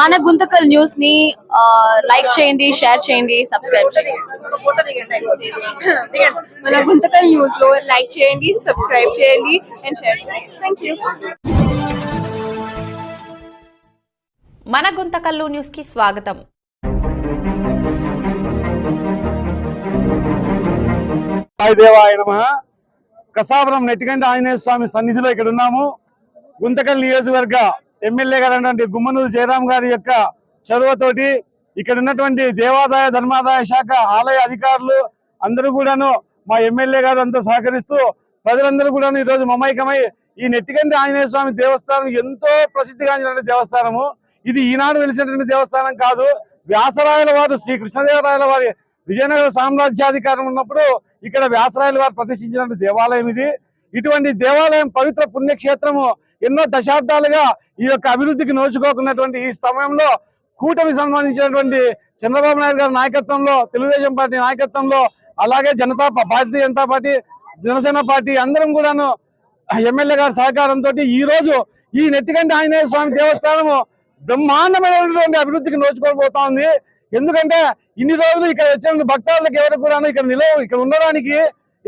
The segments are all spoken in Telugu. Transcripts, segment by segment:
మన గుంతకల్ న్యూస్ని లైక్ చేయండి షేర్ చేయండి సబ్స్క్రైబ్ చేయండి. మన గుంతకల్ న్యూస్లో లైక్ చేయండి సబ్స్క్రైబ్ చేయండి అండ్ షేర్ చేయండి. థ్యాంక్ యూ మన గుంతకల్లు న్యూస్కి స్వాగతం. దేవాయ నమ. కసాపురం నెట్టిగంటి ఆంజనేయ స్వామి సన్నిధిలో ఇక్కడ ఉన్నాము గుంతకల్ నియోజకవర్గ ఎమ్మెల్యే గారు గుమ్మనూరు జయరాం గారి యొక్క చొరవతోటి ఇక్కడ ఉన్నటువంటి దేవాదాయ ధర్మాదాయ శాఖ ఆలయ అధికారులు అందరూ కూడాను మా ఎమ్మెల్యే గారు అంతా సహకరిస్తూ ప్రజలందరూ కూడాను ఈరోజు మమైకమై ఈ నెట్టిగంటి ఆంజనేయ స్వామి దేవస్థానం ఎంతో ప్రసిద్ధిగాంచినటువంటి దేవస్థానము. ఇది ఈనాడు వెలిసినటువంటి దేవస్థానం కాదు. వ్యాసరాయల వారు శ్రీ కృష్ణదేవరాయల వారి విజయనగర సామ్రాజ్యాధికారం ఉన్నప్పుడు ఇక్కడ వ్యాసరాయల వారు ప్రతిష్ఠించిన దేవాలయం ఇది. ఇటువంటి దేవాలయం పవిత్ర పుణ్యక్షేత్రము ఎన్నో దశాబ్దాలుగా ఈ యొక్క అభివృద్ధికి నోచుకోకున్నటువంటి ఈ సమయంలో కూటమి సంబంధించినటువంటి చంద్రబాబు నాయుడు గారి నాయకత్వంలో తెలుగుదేశం పార్టీ నాయకత్వంలో అలాగే జనతా భారతీయ జనతా పార్టీ జనసేన పార్టీ అందరం కూడాను ఎమ్మెల్యే గారి సహకారంతో ఈ రోజు ఈ నెట్టికంటి ఆంజనేయ స్వామి దేవస్థానము బ్రహ్మాండమైనటువంటి అభివృద్ధికి నోచుకోబోతా ఉంది. ఎందుకంటే ఇన్ని రోజులు ఇక్కడ వచ్చిన భక్తాలకు ఎవరు కూడా ఇక్కడ నిలవ ఇక్కడ ఉండడానికి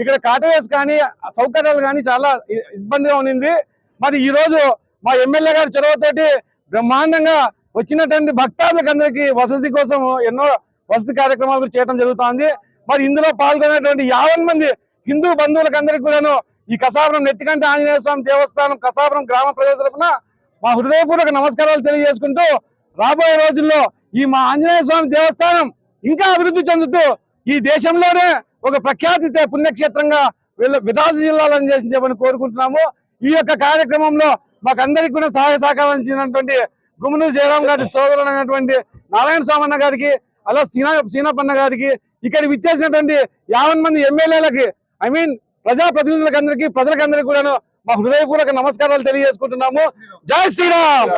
ఇక్కడ కాటవేస్ కానీ సౌకర్యాలు కానీ చాలా ఇబ్బందిగా ఉండింది మరి ఈ రోజు మా ఎమ్మెల్యే గారి చొరవతోటి బ్రహ్మాండంగా వచ్చినటువంటి భక్తాదులకు అందరికీ వసతి కోసం ఎన్నో వసతి కార్యక్రమాలు చేయడం జరుగుతోంది. మరి ఇందులో పాల్గొనేటువంటి యావన్ మంది హిందూ బంధువులకు అందరికీ కూడాను ఈ కసాపురం నెట్టికంటి ఆంజనేయ స్వామి దేవస్థానం కసాపురం గ్రామ ప్రజల మా హృదయపూర్వక నమస్కారాలు తెలియజేసుకుంటూ రాబోయే రోజుల్లో ఈ మా ఆంజనేయ స్వామి దేవస్థానం ఇంకా అభివృద్ధి చెందుతూ ఈ దేశంలోనే ఒక ప్రఖ్యాతి పుణ్యక్షేత్రంగా వీళ్ళ విధాత జిల్లాలను చేసి కోరుకుంటున్నాము. ఈ యొక్క కార్యక్రమంలో మాకందరికీ కూడా సహాయ సహకారం ఇచ్చినటువంటి గుమ్మనూరు జయరాం గారి సోదరుడైనటువంటి నారాయణ స్వామన్న గారికి అలా సీనా సీనప్పన్న గారికి ఇక్కడ విచ్చేసినటువంటి యావన్ మంది ఎమ్మెల్యేలకి ఐ మీన్ ప్రజా ప్రతినిధులకు అందరికీ ప్రజలకు అందరికీ కూడాను మా హృదయపూర్వక నమస్కారాలు తెలియజేసుకుంటున్నాము. జై శ్రీరామ్!